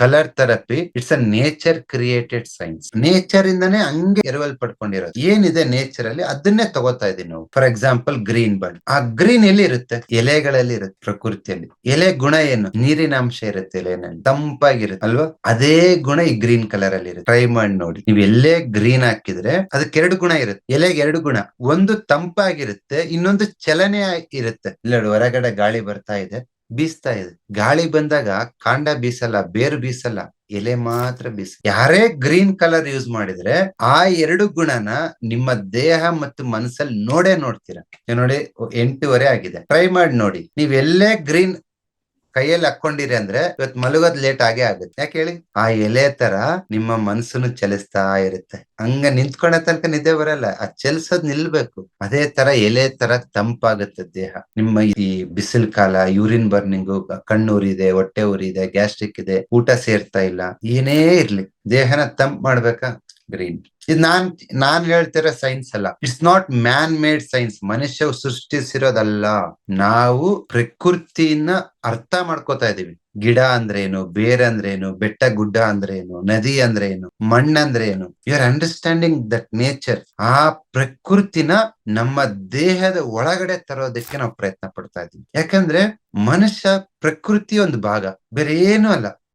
Colour therapy it's a nature created science nature ಇಂದಾನೆ ಹಂಗೆ ಎರವಲ್ ಪಡ್ಕೊಂಡಿರೋದು ಏನಿದೆ ನೇಚರ್ ಅಲ್ಲಿ? ಅದನ್ನೇ ತಗೋತಾ ಇದೀವಿ ನಾವು. ಫಾರ್ ಎಕ್ಸಾಂಪಲ್ ಗ್ರೀನ್ ಬರ್ಡ್ ಆ ಗ್ರೀನ್ ಎಲ್ಲಿ ಇರುತ್ತೆ? ಎಲೆಗಳಲ್ಲಿ ಇರುತ್ತೆ ಪ್ರಕೃತಿಯಲ್ಲಿ. ಎಲೆ ಗುಣ ಏನು? ನೀರಿನ ಅಂಶ ಇರುತ್ತೆ ಎಲೆನಲ್ಲಿ. ತಂಪಾಗಿರುತ್ತೆ, ಅಲ್ವಾ? ಅದೇ ಗುಣ ಈ ಗ್ರೀನ್ ಕಲರ್ ಅಲ್ಲಿ ಇರುತ್ತೆ. ಟ್ರೈ ಮಾಡಿ ನೋಡಿ. ನೀವು ಎಲ್ಲೇ ಗ್ರೀನ್ ಹಾಕಿದ್ರೆ ಅದಕ್ಕೆ ಎರಡು ಗುಣ ಇರುತ್ತೆ. ಎಲೆಗೆ ಎರಡು ಗುಣ. ಒಂದು ತಂಪಾಗಿರುತ್ತೆ, ಇನ್ನೊಂದು ಚಲನೆ ಇರುತ್ತೆ. ಇಲ್ಲ ಹೊರಗಡೆ ಗಾಳಿ ಬರ್ತಾ ಇದೆ. ಬೀಸ್ತಾ ಇದೆ. ಗಾಳಿ ಬಂದಾಗ ಕಾಂಡ ಬೀಸಲ್ಲ, ಬೇರು ಬೀಸಲ್ಲ, ಎಲೆ ಮಾತ್ರ ಬೀಸ, ಯಾರೇ ಗ್ರೀನ್ ಕಲರ್ ಯೂಸ್ ಮಾಡಿದ್ರೆ ಆ ಎರಡು ಗುಣನ ನಿಮ್ಮ ದೇಹ ಮತ್ತು ಮನಸ್ಸಲ್ಲಿ ನೋಡೇ ನೋಡ್ತೀರಾ. ನೋಡಿ ಎಂಟೂವರೆ ಆಗಿದೆ. ಟ್ರೈ ಮಾಡಿ ನೋಡಿ. ನೀವೆಲ್ಲೇ ಗ್ರೀನ್ ಕೈಯಲ್ಲಿ ಹಾಕೊಂಡಿರಿ ಅಂದ್ರೆ ಇವತ್ ಮಲಗೋದ್ ಲೇಟ್ ಆಗೇ ಆಗುತ್ತೆ. ಯಾಕೆ ಹೇಳಿ? ಆ ಎಲೆ ತರ ನಿಮ್ಮ ಮನಸ್ಸನ್ನು ಚಲಿಸ್ತಾ ಇರುತ್ತೆ. ಹಂಗ ನಿಂತ್ಕೊಂಡ ತನಕ ನಿದ್ದೆ ಬರಲ್ಲ. ಆ ಚಲಿಸೋದ್ ನಿಲ್ಬೇಕು. ಅದೇ ತರ ಎಲೆ ತರ ತಂಪಾಗುತ್ತೆ ದೇಹ. ನಿಮ್ಮ ಈ ಬಿಸಿಲ್ ಕಾಲ ಯೂರಿನ್ ಬರ್ನಿಂಗ್ ಕಣ್ಣು ಉರಿದೆ ಹೊಟ್ಟೆ ಉರಿದೆ ಗ್ಯಾಸ್ಟ್ರಿಕ್ ಇದೆ, ಊಟ ಸೇರ್ತಾ ಇಲ್ಲ. ಏನೇ ಇರ್ಲಿ. ದೇಹನ ತಂಪ್ ಮಾಡ್ಬೇಕಾ? ಗ್ರೀನ್. ಇದು ನಾನ್ ನಾನ್ ಹೇಳ್ತಿರೋ ಸೈನ್ಸ್ ಅಲ್ಲ. It's not man made science ಮನುಷ್ಯ ಸೃಷ್ಟಿಸಿರೋದಲ್ಲ. ನಾವು ಪ್ರಕೃತಿಯನ್ನ ಅರ್ಥ ಮಾಡ್ಕೋತಾ ಇದೀವಿ. ಗಿಡ ಅಂದ್ರೇನು, ಬೇರ್ ಅಂದ್ರೇನು, ಬೆಟ್ಟ ಗುಡ್ಡ ಅಂದ್ರೇನು, ನದಿ ಅಂದ್ರೇನು ಮಣ್ಣಂದ್ರೇನು you are understanding that nature ಆ ಪ್ರಕೃತಿನ ನಮ್ಮ ದೇಹದ ಒಳಗಡೆ ತರೋದಕ್ಕೆ ನಾವು ಪ್ರಯತ್ನ ಪಡ್ತಾ ಇದೀವಿ. ಯಾಕಂದ್ರೆ ಮನುಷ್ಯ ಪ್ರಕೃತಿ ಒಂದು ಭಾಗ. ಬೇರೆ ಏನು ಅಲ್ಲ.